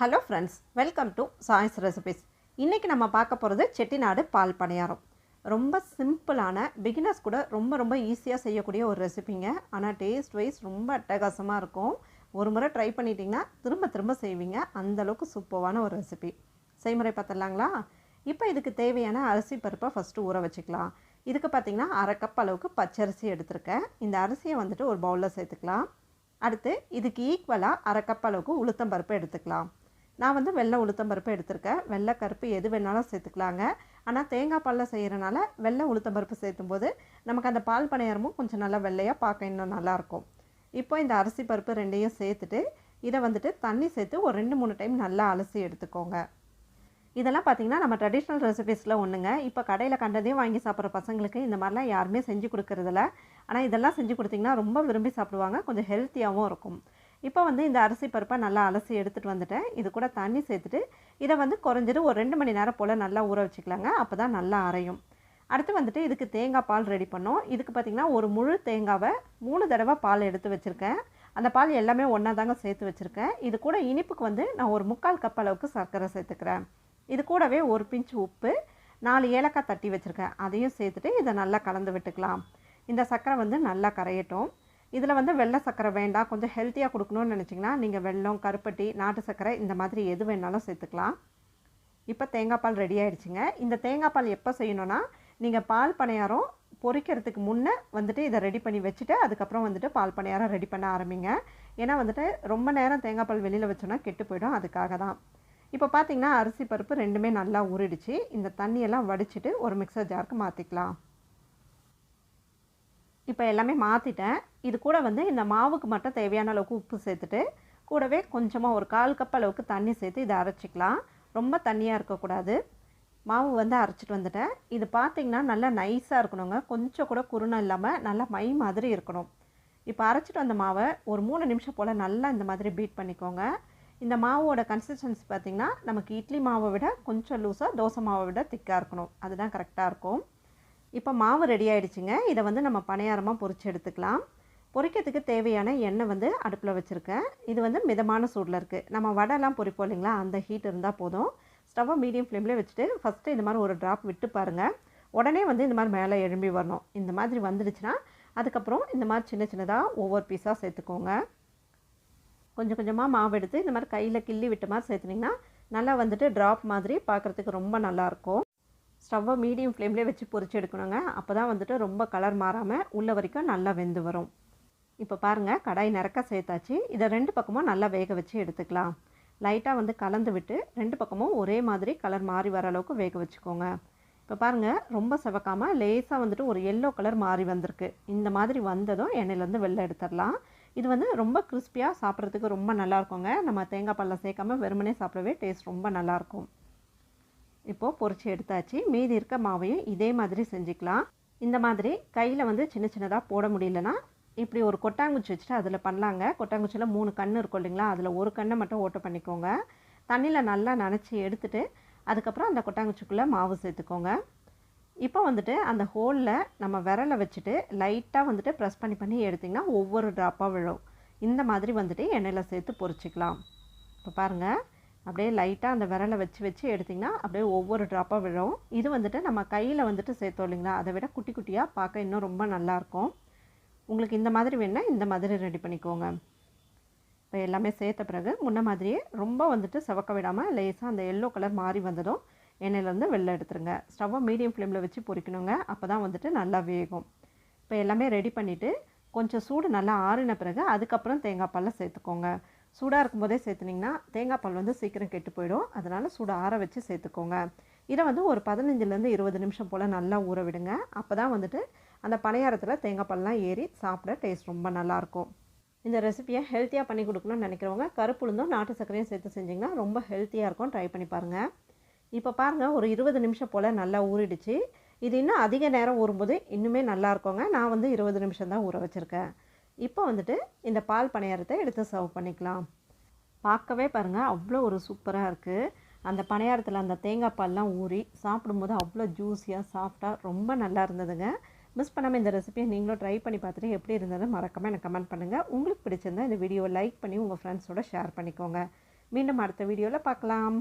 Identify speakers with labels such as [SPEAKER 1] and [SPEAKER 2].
[SPEAKER 1] Hello friends welcome to choice recipes இன்றைக்கி நம்ம பார்க்க போகிறது செட்டிநாடு பால் பணியாரம். ரொம்ப சிம்பிளான பிகினர்ஸ் கூட ரொம்ப ரொம்ப ஈஸியாக செய்யக்கூடிய ஒரு ரெசிபிங்க ஆனால் டேஸ்ட் வைஸ் ரொம்ப அட்டகாசமாக இருக்கும். ஒரு முறை ட்ரை பண்ணிட்டீங்கன்னா திரும்ப திரும்ப செய்வீங்க. அந்தளவுக்கு சூப்பரான ஒரு ரெசிபி செய்முறை பார்த்துடலாங்களா? இப்போ இதுக்கு தேவையான அரிசி பருப்பை ஃபஸ்ட்டு ஊற வச்சுக்கலாம். இதுக்கு பார்த்திங்கன்னா அரை கப் அளவுக்கு பச்சரிசி எடுத்திருக்கேன். இந்த அரிசியை வந்துட்டு ஒரு பவுலில் சேர்த்துக்கலாம். அடுத்து இதுக்கு ஈக்குவலாக அரை கப் அளவுக்கு உளுத்தம் பருப்பு எடுத்துக்கலாம். நான் வந்து வெள்ளை உளுத்தம் பருப்பு எடுத்திருக்கேன். வெள்ளை கருப்பு எது வேணாலும் சேர்த்துக்கலாங்க. ஆனால் தேங்காய் பாலில் செய்கிறனால வெள்ளை உளுத்தம் பருப்பு சேர்த்தும் போது நமக்கு அந்த பால் பணியாரமும் கொஞ்சம் நல்லா வெள்ளையாக பார்க்க இன்னும் நல்லாயிருக்கும் இப்போ இந்த அரிசி பருப்பு ரெண்டையும் சேர்த்துட்டு இதை வந்துட்டு தண்ணி சேர்த்து ஒரு ரெண்டு மூணு டைம் நல்லா அலசி எடுத்துக்கோங்க. இதெல்லாம் பார்த்திங்கன்னா நம்ம ட்ரெடிஷ்னல் ரெசிபீஸில் ஒன்றுங்க இப்போ கடையில் கண்டதையும் வாங்கி சாப்பிட்ற பசங்களுக்கு இந்த மாதிரிலாம் யாருமே செஞ்சு கொடுக்கறதில்ல. ஆனால் இதெல்லாம் செஞ்சு கொடுத்திங்கன்னா ரொம்ப விரும்பி சாப்பிடுவாங்க. கொஞ்சம் ஹெல்த்தியாகவும் இருக்கும். இப்போ வந்து இந்த அரிசி பருப்பை நல்லா அலசி எடுத்துகிட்டு வந்துட்டேன். இது கூட தண்ணி சேர்த்துட்டு இதை வந்து குறைஞ்சிட்டு ஒரு ரெண்டு மணி நேரம் போல் நல்லா ஊற வச்சுக்கலாங்க. அப்போ தான் நல்லா அரையும். அடுத்து வந்துட்டு இதுக்கு தேங்காய் பால் ரெடி பண்ணோம். இதுக்கு பார்த்திங்கன்னா ஒரு முழு தேங்காவை மூணு தடவை பால் எடுத்து வச்சுருக்கேன். அந்த பால் எல்லாமே ஒன்றா தாங்க சேர்த்து வச்சுருக்கேன். இது கூட இனிப்புக்கு வந்து நான் ஒரு முக்கால் கப் அளவுக்கு சர்க்கரை சேர்த்துக்கிறேன். இது கூடவே ஒரு பிஞ்சு உப்பு நாலு ஏலக்காய் தட்டி வச்சுருக்கேன். அதையும் சேர்த்துட்டு இதை நல்லா கலந்து விட்டுக்கலாம். இந்த சர்க்கரை வந்து நல்லா கரையட்டும். இதில் வந்து வெள்ளை சர்க்கரை வேண்டாம். கொஞ்சம் ஹெல்த்தியாக கொடுக்கணும்னு நினச்சிங்கன்னா நீங்கள் வெல்லம் கருப்பட்டி நாட்டு சர்க்கரை இந்த மாதிரி எது வேணாலும் சேர்த்துக்கலாம். இப்போ தேங்காய் பால் ரெடி ஆகிடுச்சிங்க இந்த தேங்காய் பால் எப்போ செய்யணுன்னா நீங்கள் பால் பணியாரம் பொரிக்கிறதுக்கு முன்னே வந்துட்டு இதை ரெடி பண்ணி வச்சுட்டு அதுக்கப்புறம் வந்துட்டு பால் பணியாரம் ரெடி பண்ண ஆரம்பிங்க. ஏன்னா வந்துட்டு ரொம்ப நேரம் தேங்காய் பால் வெளியில் வச்சோன்னா கெட்டு போயிடும். அதுக்காக தான். இப்போ பார்த்தீங்கன்னா அரிசி பருப்பு ரெண்டுமே நல்லா உருடிச்சு இந்த தண்ணியெல்லாம் வடிச்சிட்டு ஒரு மிக்சர் ஜாருக்கு மாற்றிக்கலாம் இப்போ எல்லாமே மாற்றிட்டேன் இது கூட வந்து இந்த மாவுக்கு மட்டும் தேவையான அளவுக்கு உப்பு சேர்த்துட்டு கூடவே கொஞ்சமாக ஒரு கால் கப் அளவுக்கு தண்ணி சேர்த்து இதை அரைச்சிக்கலாம். ரொம்ப தண்ணியாக இருக்கக்கூடாது. மாவு வந்து அரைச்சிட்டு வந்துட்டேன். இது பார்த்திங்கன்னா நல்லா நைஸாக இருக்கணுங்க. கொஞ்சம் கூட குருணம் இல்லாமல் நல்லா மை மாதிரி இருக்கணும். இப்போ அரைச்சிட்டு வந்த மாவை ஒரு மூணு நிமிஷம் போல் நல்லா இந்த மாதிரி பீட் பண்ணிக்கோங்க. இந்த மாவோட கன்சிஸ்டன்சி பார்த்திங்கன்னா நமக்கு இட்லி மாவை விட கொஞ்சம் லூஸாக தோசை மாவை விட திக்காக இருக்கணும். அதுதான் கரெக்டாக இருக்கும். இப்போ மாவு ரெடி ஆகிடுச்சிங்க இதை வந்து நம்ம பணியாரமாக பொறிச்சு எடுத்துக்கலாம். பொறிக்கிறதுக்கு தேவையான எண்ணெய் வந்து அடுப்பில் வச்சுருக்கேன். இது வந்து மிதமான சூடில் இருக்குது நம்ம வடைலாம் பொரிப்போம் இல்லைங்களா? அந்த ஹீட் இருந்தால் போதும். ஸ்டவ்வை மீடியம் ஃப்ளேம்லேயே வச்சுட்டு ஃபஸ்ட்டு இந்த மாதிரி ஒரு ட்ராப் விட்டு பாருங்கள் உடனே வந்து இந்த மாதிரி மேலே எழும்பி வரணும். இந்த மாதிரி வந்துடுச்சுன்னா அதுக்கப்புறம் இந்த மாதிரி சின்ன சின்னதாக ஒவ்வொரு பீஸாக சேர்த்துக்கோங்க. கொஞ்சம் கொஞ்சமாக மாவு எடுத்து இந்த மாதிரி கையில் கிள்ளி விட்ட மாதிரி சேர்த்துனிங்கன்னா நல்லா வந்துட்டு ட்ராப் மாதிரி பார்க்குறதுக்கு ரொம்ப நல்லாயிருக்கும் ஸ்டவ்வை மீடியம் ஃப்ளேம்லேயே வச்சு பொறிச்சு எடுக்கணுங்க. அப்போ தான் வந்துட்டு ரொம்ப கலர் மாறாமல் உள்ள வரைக்கும் நல்லா வெந்து வரும். இப்போ பாருங்கள் கடாய் நிறக்க சேர்த்தாச்சு. இதை ரெண்டு பக்கமும் நல்லா வேக வச்சு எடுத்துக்கலாம். லைட்டாக வந்து கலந்து விட்டு ரெண்டு பக்கமும் ஒரே மாதிரி கலர் மாறி வர அளவுக்கு வேக வச்சுக்கோங்க. இப்போ பாருங்கள் ரொம்ப செவக்காமல் லேசாக வந்துட்டு ஒரு எல்லோ கலர் மாறி வந்திருக்கு. இந்த மாதிரி வந்ததும் எண்ணெயிலேருந்து வெளில எடுத்துடலாம். இது வந்து ரொம்ப கிறிஸ்பியாக சாப்பிட்றதுக்கு ரொம்ப நல்லாயிருக்குங்க நம்ம தேங்காய் பாலில் சேர்க்காம வெறுமனே சாப்பிடவே டேஸ்ட் ரொம்ப நல்லாயிருக்கும் இப்போது பொரிச்சு எடுத்தாச்சு. மீதி இருக்க மாவையும் இதே மாதிரி செஞ்சுக்கலாம். இந்த மாதிரி கையில் வந்து சின்ன சின்னதாக போட முடியலன்னா இப்படி ஒரு கொட்டாங்குச்சி வச்சுட்டு அதில் பண்ணலாங்க. கொட்டாங்குச்சியில் மூணு கண் இருக்கும் இல்லைங்களா? அதில் ஒரு கண்ணை மட்டும் ஓட்ட பண்ணிக்கோங்க. தண்ணியில் நல்லா நனைச்சி எடுத்துகிட்டு அதுக்கப்புறம் அந்த கொட்டாங்குச்சிக்குள்ளே மாவு சேர்த்துக்கோங்க. இப்போ வந்துட்டு அந்த ஹோலில் நம்ம விரலை வச்சுட்டு லைட்டாக வந்துட்டு ப்ரெஸ் பண்ணி பண்ணி எடுத்திங்கன்னா ஒவ்வொரு ட்ராப்பாக விழும். இந்த மாதிரி வந்துட்டு எண்ணெயில் சேர்த்து பொரிச்சிக்கலாம் இப்போ பாருங்கள் அப்படியே லைட்டாக அந்த விரலை வச்சு வச்சு எடுத்திங்கன்னா அப்படியே ஒவ்வொரு ட்ராப்பாக விழும். இது வந்துட்டு நம்ம கையில் வந்துட்டு சேர்த்தோம் இல்லைங்களா? அதை விட குட்டி குட்டியாக பார்க்க இன்னும் ரொம்ப நல்லாயிருக்கும் உங்களுக்கு இந்த மாதிரி வேணால் இந்த மாதிரி ரெடி பண்ணிக்கோங்க. இப்போ எல்லாமே சேர்த்த பிறகு முன்ன மாதிரியே ரொம்ப வந்துட்டு செவக்க விடாமல் லேசாக அந்த எல்லோ கலர் மாறி வந்ததும் எண்ணெயிலேருந்து வெளில எடுத்துருங்க. ஸ்டவ்வை மீடியம் ஃப்ளேமில் வச்சு பொறிக்கணுங்க அப்போ தான் வந்துட்டு நல்லா வேகும். இப்போ எல்லாமே ரெடி பண்ணிவிட்டு கொஞ்சம் சூடு நல்லா ஆறின பிறகு அதுக்கப்புறம் தேங்காய் பாலில் சேர்த்துக்கோங்க. சூடாக இருக்கும்போதே சேர்த்துனிங்கன்னா தேங்காய் பால் வந்து சீக்கிரம் கெட்டு போயிடும். அதனால் சூடு ஆற வச்சு சேர்த்துக்கோங்க. இதை வந்து ஒரு பதினஞ்சுலேருந்து இருபது நிமிஷம் போல் நல்லா ஊற விடுங்க. அப்போ தான் வந்துட்டு அந்த பணியாரத்தில் தேங்காய் பால்லாம் ஏறி சாப்பிட டேஸ்ட் ரொம்ப நல்லாயிருக்கும் இந்த ரெசிபியை ஹெல்த்தியாக பண்ணி கொடுக்கணும்னு நினைக்கிறவங்க கருப்புளுந்தும் நாட்டு சர்க்கரையும் சேர்த்து செஞ்சிங்கன்னா ரொம்ப ஹெல்த்தியாக இருக்கும். ட்ரை பண்ணி பாருங்கள் இப்போ பாருங்கள் ஒரு இருபது நிமிஷம் போல் நல்லா ஊறிடுச்சு. இது இன்னும் அதிக நேரம் ஊறும்போது இன்னுமே நல்லா இருக்குங்க. நான் வந்து இருபது நிமிஷம் தான் ஊற வச்சுருக்கேன். இப்போ வந்துட்டு இந்த பால் பணியாரத்தை எடுத்து சர்வ் பண்ணிக்கலாம். பார்க்கவே பாருங்கள் அவ்வளோ ஒரு சூப்பராக இருக்குது அந்த பணியாரத்தில் அந்த தேங்காய் பால்லாம் ஊறி சாப்பிடும்போது அவ்வளோ ஜூஸியாக சாஃப்டாக ரொம்ப நல்லா இருந்ததுங்க. மிஸ் பண்ணாமல் இந்த ரெசிபியை நீங்களும் ட்ரை பண்ணி பார்த்துட்டு எப்படி இருந்தது மறக்காமல் எனக்கு கமெண்ட் பண்ணுங்கள் உங்களுக்கு பிடிச்சிருந்தா இந்த வீடியோவை லைக் பண்ணி உங்கள் ஃப்ரெண்ட்ஸோட ஷேர் பண்ணிக்கோங்க. மீண்டும் அடுத்த வீடியோவில் பார்க்கலாம்.